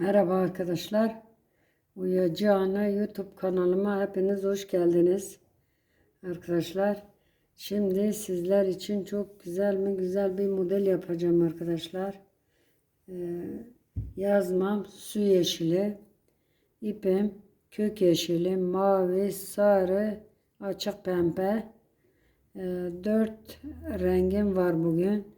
Merhaba arkadaşlar. Uyacı Ana YouTube kanalıma hepiniz hoş geldiniz. Arkadaşlar şimdi sizler için çok güzel mi güzel bir model yapacağım arkadaşlar. Ee, yazmam su yeşili, ipim kök yeşili, mavi, sarı, açık pembe. Ee, dört rengim var bugün.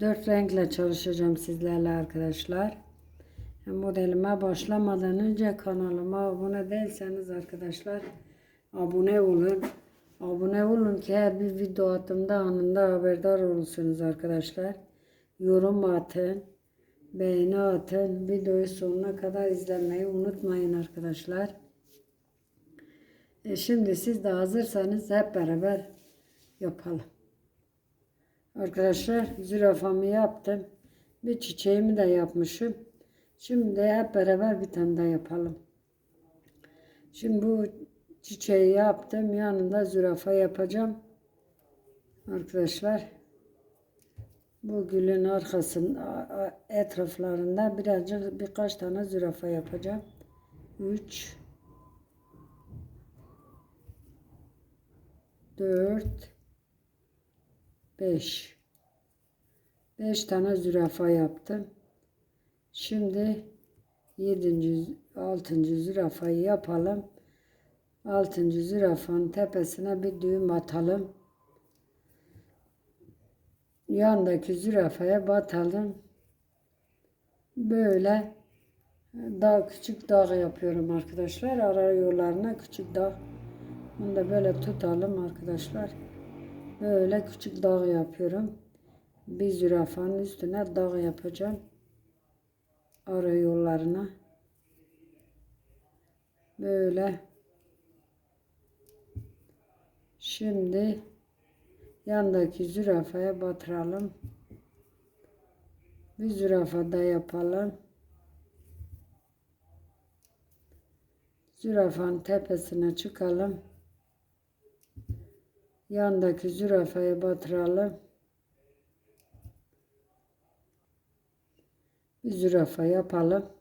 Dört renkle çalışacağım sizlerle arkadaşlar. Modelime başlamadan önce kanalıma abone değilseniz arkadaşlar abone olun. Abone olun ki her bir video attığımda anında haberdar olursunuz arkadaşlar. Yorum atın. Beğeni atın. Videoyu sonuna kadar izlemeyi unutmayın arkadaşlar. E şimdi siz de hazırsanız hep beraber yapalım. Arkadaşlar zürafamı yaptım. Bir çiçeğimi de yapmışım. Şimdi hep beraber bir tane daha yapalım. Şimdi bu çiçeği yaptım. Yanında zürafa yapacağım. Arkadaşlar bu gülün arkasında etraflarında birazcık birkaç tane zürafa yapacağım. 3 4 5 5 tane zürafa yaptım. Şimdi 7. 6. zürafayı yapalım. 6. zürafanın tepesine bir düğüm atalım. Yandaki zürafaya batalım. Böyle daha küçük dağ yapıyorum arkadaşlar. Ara yollarına küçük dağ. Bunu da böyle tutalım arkadaşlar. Böyle küçük dağ yapıyorum. Bir zürafanın üstüne dağ yapacağım ara yollarına. Böyle. Şimdi yandaki zürafaya batıralım. Bir zürafa da yapalım. Zürafanın tepesine çıkalım. Yandaki zürafaya batıralım bir zürafa yapalım.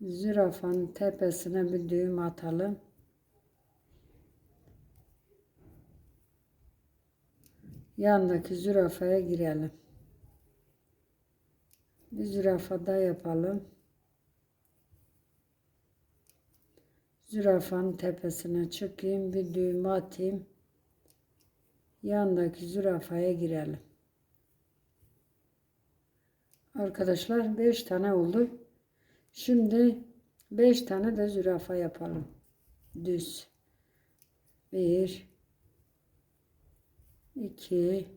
Zürafanın tepesine bir düğüm atalım. Yandaki zürafaya girelim. Bir zürafa da yapalım. Zürafanın tepesine çıkayım, bir düğüm atayım. Yandaki zürafaya girelim. Arkadaşlar 5 tane oldu. Şimdi 5 tane de zürafa yapalım. Düz. 1 2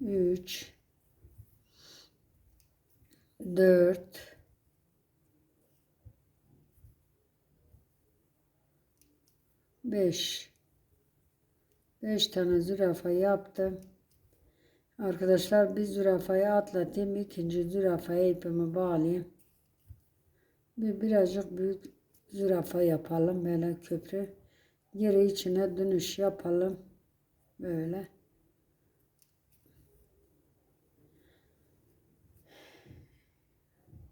3 4 5 5 tane zürafa yaptım. Arkadaşlar bir zürafayı atlatayım. ikinci zürafaya ipimi bağlayayım. Bir birazcık büyük zürafa yapalım. Böyle köprü. Geri içine dönüş yapalım. Böyle.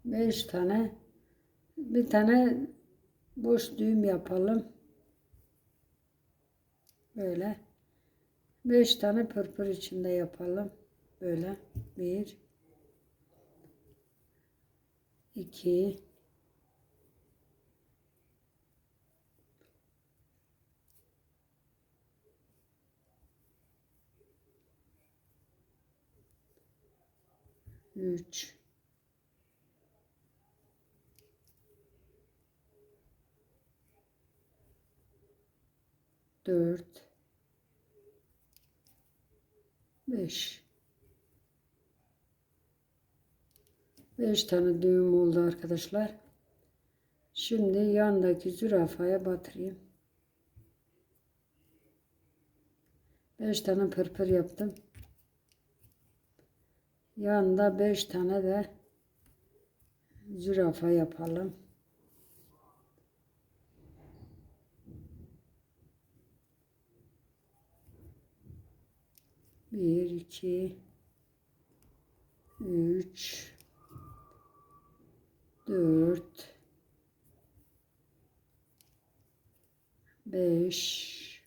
Beş tane bir tane boş düğüm yapalım. Böyle. Beş tane pırpır içinde yapalım. Böyle. Bir. İki. Üç. Dört beş 5 tane düğüm oldu arkadaşlar. Şimdi yandaki zürafaya batırayım. 5 tane pırpır yaptım. Yanında 5 tane de zürafa yapalım. Bir, iki, üç, dört, beş,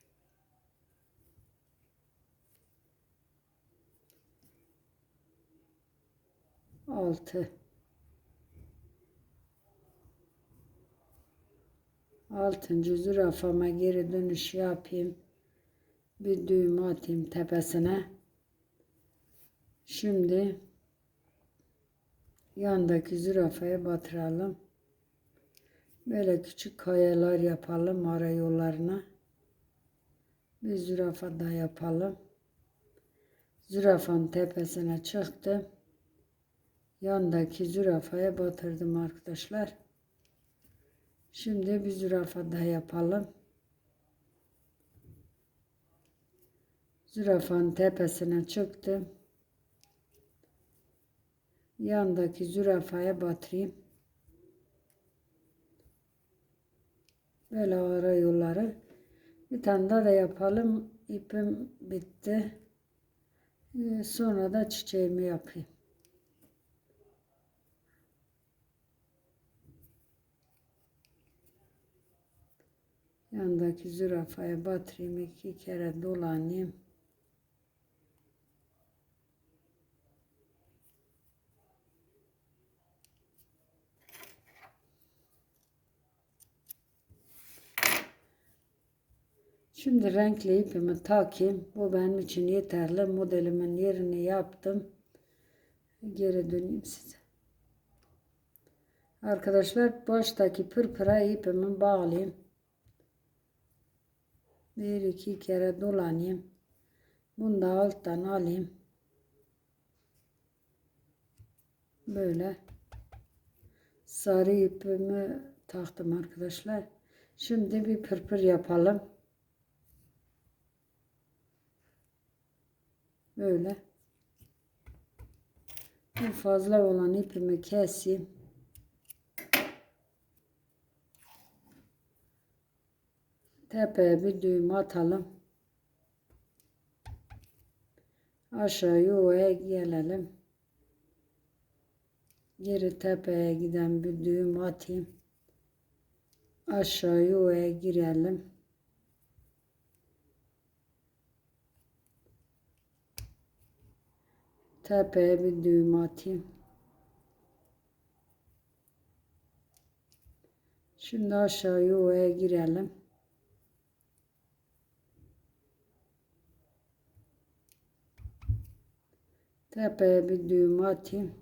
altı, altıncı zürafama geri dönüş yapayım. Bir düğüm atayım tepesine. Şimdi yandaki zürafaya batıralım. Böyle küçük kayalar yapalım ara yollarına. Bir zürafa da yapalım. Zürafanın tepesine çıktım. Yandaki zürafaya batırdım arkadaşlar. Şimdi bir zürafa da yapalım. Zürafanın tepesine çıktım. Yandaki zürafaya batırayım. Böyle ara yolları. Bir tane daha da yapalım. İpim bitti. Ee, Sonra da çiçeğimi yapayım. Yandaki zürafaya batırayım. iki kere dolanayım. Şimdi renkli ipimi takayım. Bu benim için yeterli. Modelimin yerini yaptım. Geri döneyim size. Arkadaşlar baştaki pırpıra ipimi bağlayayım. Bir iki kere dolanayım. Bunu da alttan alayım. Böyle sarı ipimi taktım arkadaşlar. Şimdi bir pırpır yapalım. Böyle. Bu fazla olan ipimi keseyim. Tepeye bir düğüm atalım. Aşağı yuvaya gelelim. Geri tepeye giden bir düğüm atayım. Aşağı yuvaya girelim. Tepeye bir düğüm atayım. Şimdi aşağı yuvaya girelim. Tepeye bir düğüm atayım.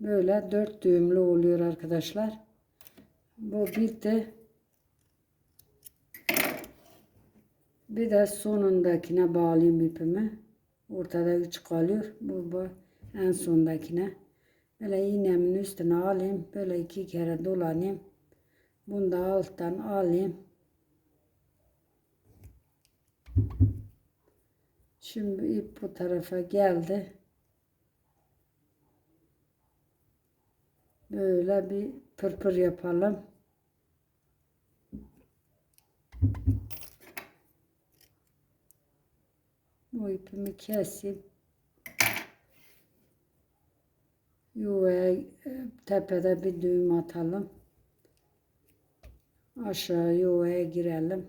Böyle dört düğümlü oluyor arkadaşlar. Bu bitti. Bir de sonundakine bağlayayım ipimi. Ortada üç kalıyor. Bu, bu en sondakine. Böyle iğnemin üstüne alayım. Böyle iki kere dolanayım. Bunu da alttan alayım. Şimdi ip bu tarafa geldi. Böyle bir pırpır yapalım. Bu ipimi keseyim. Yuvaya e, tepede bir düğüm atalım. Aşağı yuvaya girelim.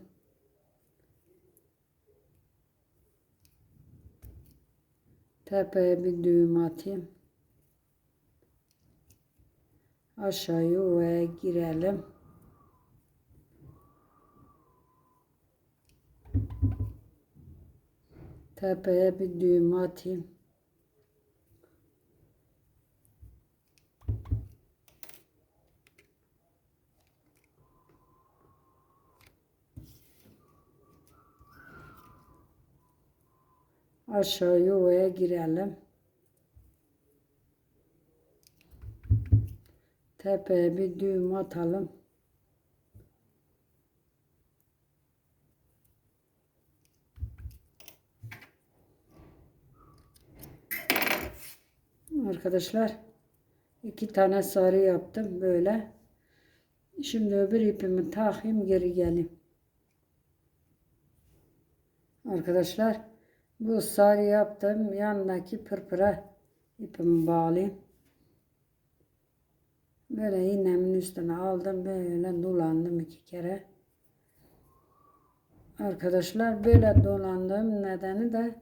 Tepeye bir düğüm atayım. Aşağı yuvaya girelim. Tepeye bir düğüm atayım. Aşağı yuvaya girelim. Tepeye bir düğüm atalım. Arkadaşlar iki tane sarı yaptım böyle. Şimdi öbür ipimi takayım geri geleyim. Arkadaşlar bu sarı yaptım yanındaki pırpıra ipimi bağlayayım. Böyle iğnemin üstüne aldım. Böyle dolandım iki kere. Arkadaşlar böyle dolandığım nedeni de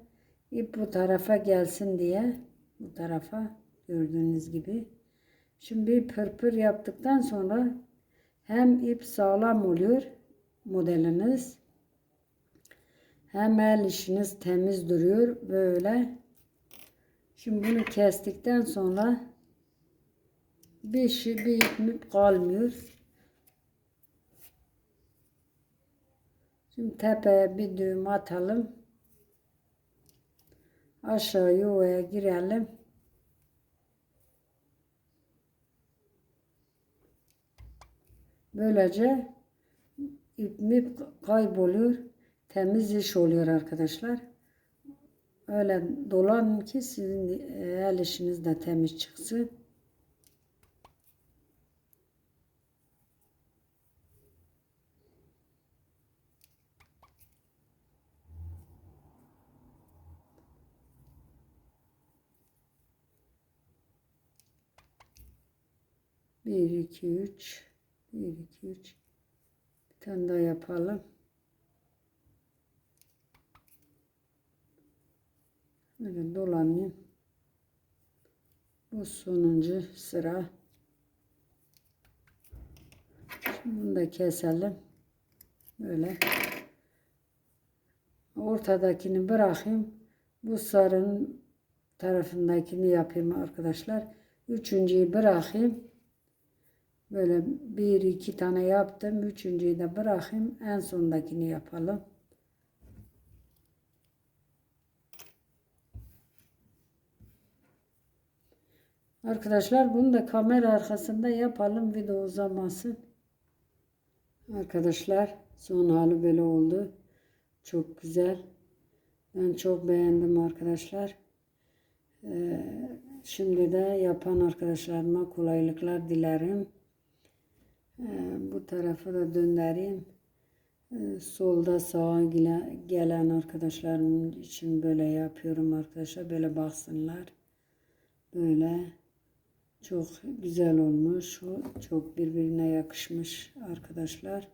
ip bu tarafa gelsin diye. Bu tarafa gördüğünüz gibi. Şimdi pırpır yaptıktan sonra hem ip sağlam oluyor modeliniz hem el işiniz temiz duruyor böyle. Şimdi bunu kestikten sonra bir şey bir ip kalmıyor. Şimdi tepeye bir düğüm atalım. Aşağı yuvaya girelim. Böylece ip mip kayboluyor. Temiz iş oluyor arkadaşlar. Öyle dolanın ki sizin el işiniz de temiz çıksın. Bir, iki, üç. Bir, iki, üç. Bir tane daha yapalım. Böyle dolanayım. Bu sonuncu sıra. Şimdi bunu da keselim. Böyle. Ortadakini bırakayım. Bu sarının tarafındakini yapayım arkadaşlar. Üçüncüyü bırakayım. Böyle bir iki tane yaptım. Üçüncüyü de bırakayım. En sondakini yapalım. Arkadaşlar bunu da kamera arkasında yapalım. Video uzamasın. Arkadaşlar son hali böyle oldu. Çok güzel. Ben çok beğendim arkadaşlar. Ee, şimdi de yapan arkadaşlarıma kolaylıklar dilerim. Ee, bu tarafa da döndüreyim. Ee, solda sağa gelen arkadaşlarım için böyle yapıyorum arkadaşlar. Böyle baksınlar. Böyle çok güzel olmuş. Çok birbirine yakışmış arkadaşlar.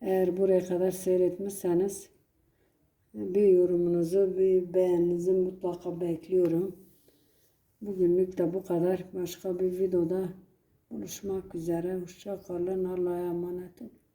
Eğer buraya kadar seyretmişseniz bir yorumunuzu, bir beğeninizi mutlaka bekliyorum. Bugünlük de bu kadar. Başka bir videoda buluşmak üzere. Hoşça kalın. Allah'a emanet olun.